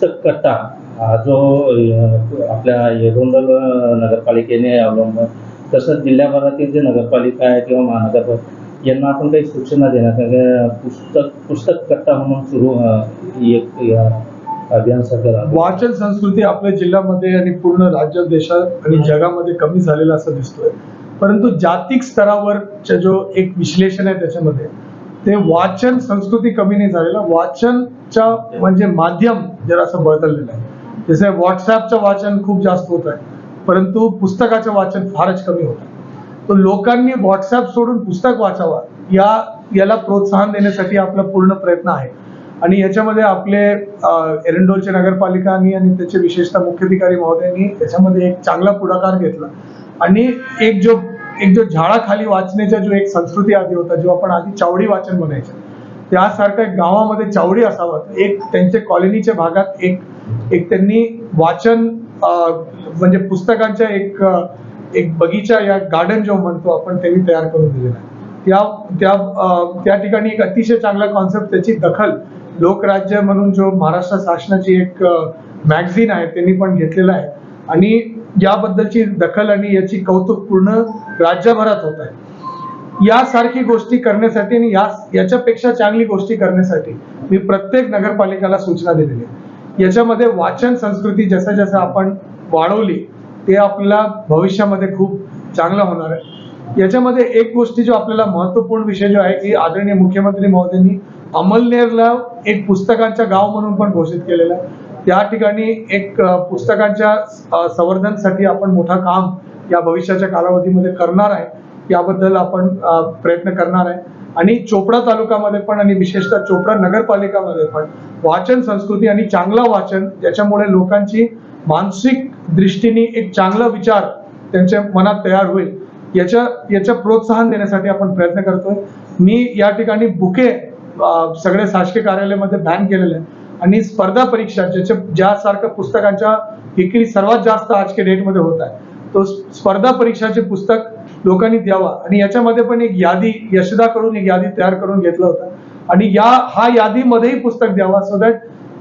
पुस्तक कट्टा हा जो आपल्या येरोंडल नगरपालिकेने अवलंब तसंच जिल्ह्याभरातील जे नगरपालिका आहे किंवा महानगरपालिका यांना आपण काही सूचना देणार पुस्तक पुस्तक कट्टा म्हणून सुरू एक या अभियान. वाचन संस्कृती आपल्या जिल्ह्यामध्ये आणि पूर्ण राज्यात देशात आणि जगामध्ये कमी झालेला असं दिसतोय. परंतु जागतिक स्तरावरचे जो एक विश्लेषण आहे त्याच्यामध्ये ते वाचन संस्कृती कमी नाही झालेलं. वाचनच्या म्हणजे माध्यम जरा असं बदललेलं आहे जसं व्हॉट्सॲपचं वाचन खूप जास्त होत आहे परंतु पुस्तकाचं वाचन फारच कमी होत आहे. तर लोकांनी व्हॉट्सॲप सोडून पुस्तक वाचावा या याला प्रोत्साहन देण्यासाठी आपला पूर्ण प्रयत्न आहे. आणि याच्यामध्ये आपले एरंडोलचे नगरपालिकांनी आणि त्याचे विशेषतः मुख्याधिकारी महोदयांनी याच्यामध्ये एक चांगला पुढाकार घेतला. आणि एक जो एक जो झाडाखाली वाचण्याचा जो एक संस्कृती आधी होता जो आपण आधी चावडी वाचन म्हणायचं त्यासारखं एक गावामध्ये चावडी असावं. एक त्यांच्या कॉलनीच्या भागात एक एक त्यांनी वाचन म्हणजे पुस्तकांच्या एक एक बगीचा या गार्डन जो म्हणतो आपण त्यांनी तयार करून दिलेला आहे. त्या त्या त्या ठिकाणी एक अतिशय चांगला कॉन्सेप्ट त्याची दखल लोकराज्य म्हणून जो महाराष्ट्र शासनाची एक मॅगझिन आहे त्यांनी पण घेतलेला आहे. आणि याबद्दलची दखल आणि याची कौतुक पूर्ण राज्यभरात होत आहे. यासारखी गोष्टी करण्यासाठी आणि या याच्यापेक्षा चांगली गोष्टी करण्यासाठी मी प्रत्येक नगरपालिकाला सूचना दिलेली आहे. याच्यामध्ये वाचन संस्कृती जसं जसं आपण वाढवली ते आपल्याला भविष्यामध्ये खूप चांगलं होणार आहे. याच्यामध्ये एक गोष्टी जो आपल्याला महत्त्वपूर्ण विषय जो आहे की आदरणीय मुख्यमंत्री महोदयांनी अमलनेरला एक पुस्तकांचा गाव म्हणून पण घोषित केलेलं आहे. त्या ठिकाणी एक पुस्तकांच्या संवर्धनसाठी आपण मोठं काम या भविष्याच्या कालावधीमध्ये करणार आहे. याबद्दल आपण प्रयत्न करणार आहे. आणि चोपडा तालुक्यामध्ये पण आणि विशेषतः चोपडा नगरपालिकामध्ये पण वाचन संस्कृती आणि चांगलं वाचन ज्याच्यामुळे लोकांची मानसिक दृष्टीने एक चांगला विचार त्यांच्या मनात तयार होईल. याच्या याचं प्रोत्साहन देण्यासाठी आपण प्रयत्न करतोय. मी या ठिकाणी बुके सगळे शासकीय कार्यालयामध्ये बॅन केलेले आहे आणि स्पर्धा परीक्षा ज्याच्या ज्यासारख्या पुस्तकांच्या विक्री सर्वात जास्त आज के डेटमध्ये होत आहे. तो स्पर्धा परीक्षाचे पुस्तक लोकांनी द्यावा. आणि याच्यामध्ये पण एक यादी यशदाकडून एक यादी तयार करून घेतलं होतं. आणि या हा यादीमध्येही पुस्तक द्यावा. सो दॅट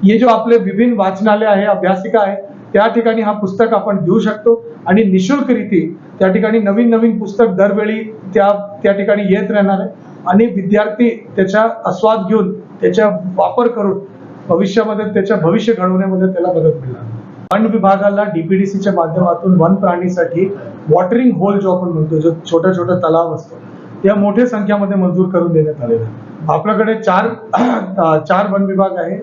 हे जो आपले विभिन्न वाचनालय आहे अभ्यासिका आहे त्या ठिकाणी हा पुस्तक आपण देऊ शकतो. आणि निशुल्क रीती त्या ठिकाणी नवीन नवीन पुस्तक दरवेळी त्या त्या ठिकाणी येत राहणार आहे. आणि विद्यार्थी त्याचा आस्वाद घेऊन त्याचा वापर करून भविष्यामध्ये त्याच्या भविष्य घडवण्यामध्ये त्याला मदत मिळणार वन विभागाला डीपीडीसीच्या माध्यमातून वन प्राणीसाठी वॉटरिंग होल जो आपण म्हणतो जो छोटा छोटा तलाव असतो त्या मोठ्या संख्यामध्ये मंजूर करून देण्यात आलेला आपल्याकडे चार चार वन विभाग आहे.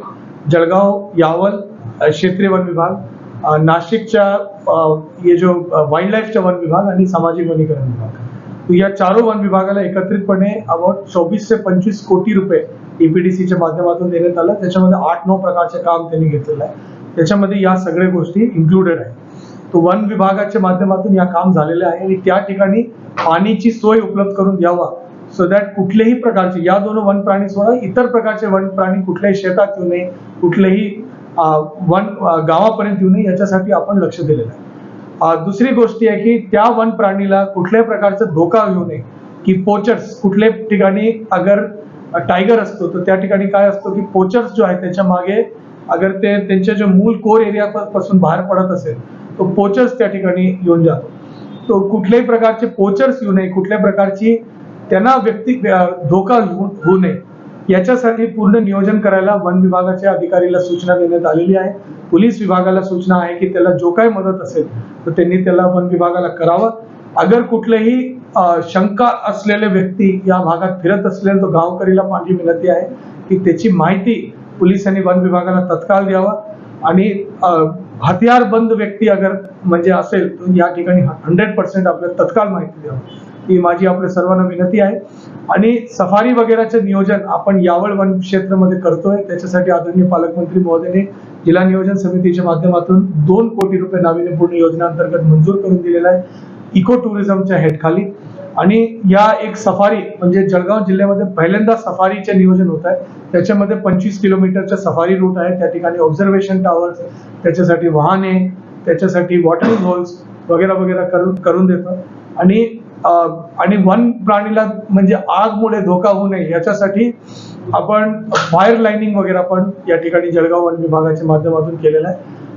जळगाव यावल क्षेत्रीय वन विभाग नाशिकच्या अं, जो वाईल्ड लाईफच्या वन विभाग आणि सामाजिक वनीकरण विभाग. या चारो वन विभागाला एकत्रितपणे अबाउट चोवीस ते पंचवीस कोटी रुपये ईपीडीसीच्या माध्यमातून देण्यात आलं. त्याच्यामध्ये आठ नऊ प्रकारचे काम त्यांनी घेतलेलं आहे. त्याच्यामध्ये या सगळ्या गोष्टी इन्क्लुडेड आहे तो वन विभागाच्या माध्यमातून या काम झालेले आहे आणि त्या ठिकाणी पाणीची सोय उपलब्ध करून द्यावा. सो दॅट कुठल्याही प्रकारचे या दोन वन प्राणी सोडा इतर प्रकारचे वन प्राणी कुठल्याही शेतात येऊ नये कुठल्याही वन गावापर्यंत येऊ नये याच्यासाठी आपण लक्ष दिलेलं आहे. दुसरी गोष्टी आहे की त्या वन प्राणीला कुठल्याही प्रकारचा धोका येऊ नये की पोचर्स कुठल्याही ठिकाणी अगर टायगर असतो तर त्या ठिकाणी काय असतो की पोचर्स जो आहे त्याच्यामागे अगर ते त्यांच्या जे मूळ कोर एरिया पासून बाहेर पडत असेल तो पोचर्स त्या ठिकाणी येऊन जातो. तो कुठल्याही प्रकारचे पोचर्स येऊ नये कुठल्याही प्रकारची त्यांना व्यक्ती धोका होऊ होऊ नये. याच्यासाठी पूर्ण नियोजन करायला वन विभागाच्या अधिकारीला सूचना देण्यात आलेली आहे. पोलीस विभागाला सूचना आहे की त्याला जो काही मदत असेल तर त्यांनी त्याला वन विभागाला करावं. अगर कुठलेही शंका असलेले व्यक्ती या भागात फिरत असलेले तो गावकरीला माझी विनंती आहे की त्याची माहिती पोलिसांनी वन विभागाला तत्काळ द्यावा. आणि हथियारबंद व्यक्ती अगर म्हणजे असेल तर या ठिकाणी हंड्रेड पर्सेंट आपल्याला तत्काळ माहिती द्यावी. ही माझी आपल्या सर्वांना विनंती आहे. आणि सफारी वगैरेचं नियोजन आपण यावळ वन क्षेत्रामध्ये करतोय. त्याच्यासाठी आदरणीय पालकमंत्री महोदयांनी जिल्हा नियोजन समितीच्या माध्यमातून दोन कोटी रुपये नाविन्यपूर्ण योजनेअंतर्गत मंजूर करून दिलेला आहे. इको टुरिझमच्या हेडखाली आणि या एक सफारी म्हणजे जळगाव जिल्ह्यामध्ये पहिल्यांदा सफारीचे नियोजन होत आहे. त्याच्यामध्ये पंचवीस किलोमीटरचा सफारी रूट आहे. त्या ठिकाणी ऑब्झर्वेशन टावर्स त्याच्यासाठी वाहने त्याच्यासाठी वॉटर होल्स वगैरे वगैरे करून करून देतो. आणि आणि वन प्राणीला म्हणजे आगमुळे धोका होऊ नये याच्यासाठी आपण फायर लाईनिंग वगैरे पण या ठिकाणी जळगाव वन विभागाच्या माध्यमातून केलेलं आहे.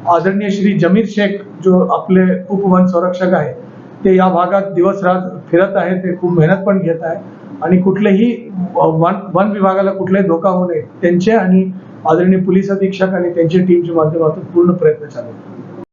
आदरणीय श्री जमीर शेख जो आपले उपवन संरक्षक आहे ते या भागात दिवस रात फिरत आहे ते खूप मेहनत पण घेत आहे. आणि कुठलेही वन वन विभागाला कुठलाही धोका होऊ नये त्यांचे आणि आदरणीय पोलीस अधीक्षक आणि त्यांच्या टीमच्या माध्यमातून पूर्ण प्रयत्न चालू